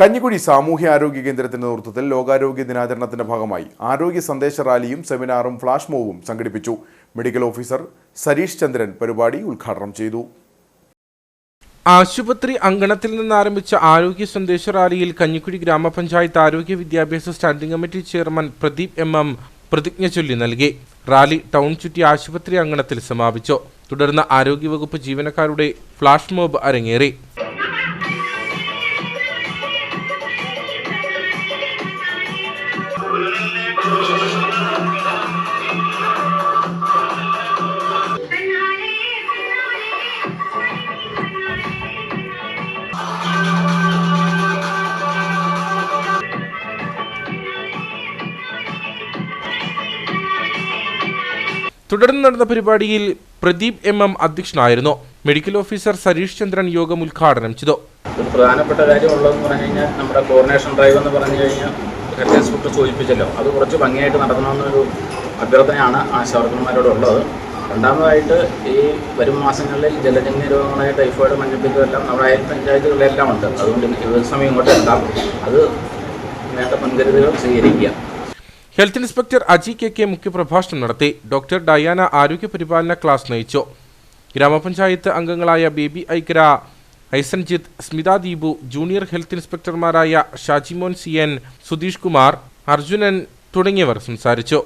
കഞ്ഞിക്കുഴി സാമൂഹ്യ ആരോഗ്യ കേന്ദ്രത്തിന്റെ നേതൃത്വത്തിൽ ലോകാരോഗ്യ ദിനാചരണത്തിന്റെ ഭാഗമായി ആരോഗ്യ സന്ദേശ റാലിയും സെമിനാറും ഫ്ലാഷ് മോവും സംഘടിപ്പിച്ചു. മെഡിക്കൽ ഓഫീസർ സരീഷ് ചന്ദ്രൻ പരിപാടി ഉദ്ഘാടനം ചെയ്തു. ആശുപത്രി അങ്കണത്തിൽ നിന്ന് ആരംഭിച്ച ആരോഗ്യ സന്ദേശ റാലിയിൽ കഞ്ഞിക്കുഴി ഗ്രാമപഞ്ചായത്ത് ആരോഗ്യ വിദ്യാഭ്യാസ standing committee chairman Pradeep M M പ്രതിജ്ഞ ചൊല്ലി നൽകി. റാലി ടൗൺ ചുറ്റി ആശുപത്രി അങ്കണത്തിൽ സമാപിച്ചു. തുടർന്ന് ആരോഗ്യവകുപ്പ് ജീവനക്കാരുടെ ഫ്ലാഷ് മോബ് അരങ്ങേറി. തുടർന്ന് നടന്ന പരിപാടിയിൽ പ്രദീപ് എം എം അധ്യക്ഷനായിരുന്നു. മെഡിക്കൽ ഓഫീസർ സരീഷ് ചന്ദ്രൻ യോഗം ഉദ്ഘാടനം ചെയ്തു. ഒരു പ്രധാനപ്പെട്ട കാര്യമുള്ളതെന്ന് പറഞ്ഞു കഴിഞ്ഞാൽ നമ്മുടെ കോർഡിനേഷൻ ഡ്രൈവ് എന്ന് പറഞ്ഞു കഴിഞ്ഞാൽ ഹെൽത്ത് ഇൻസ്പെക്ടർ സൂചിപ്പിച്ചല്ലോ. അത് കുറച്ച് ഭംഗിയായിട്ട് നടത്തണമെന്നൊരു അഭ്യർത്ഥനയാണ് ആശാവർക്കന്മാരോടുള്ളത് രണ്ടാമതായിട്ട് ഈ വരും മാസങ്ങളിൽ ജലജന്യ രോഗങ്ങളായ ടൈഫോയിഡ് മഞ്ഞപ്പിത്തം എല്ലാം നമ്മുടെ അയൽ പഞ്ചായത്തുകളിലെല്ലാം ഉണ്ട്. അതുകൊണ്ട് ഏത് സമയം ഇങ്ങോട്ട് എത്താം. അത് വേണ്ട മുൻകരുതലുകൾ സ്വീകരിക്കുക. Health inspector Aji K K മുഖ്യപ്രഭാഷണം നടത്തി. ഡോക്ടർ ഡയാന ആരോഗ്യ പരിപാലന ക്ലാസ് നയിച്ചു. ഗ്രാമപഞ്ചായത്ത് അംഗങ്ങളായ ബേബി ഐക്കര ഐസൻജിത്ത് സ്മിത ദീപു ജൂനിയർ ഹെൽത്ത് ഇൻസ്പെക്ടർമാരായ ഷാജിമോൻ സി എൻ സുധീഷ് കുമാർ അർജുനൻ തുടങ്ങിയവർ സംസാരിച്ചു.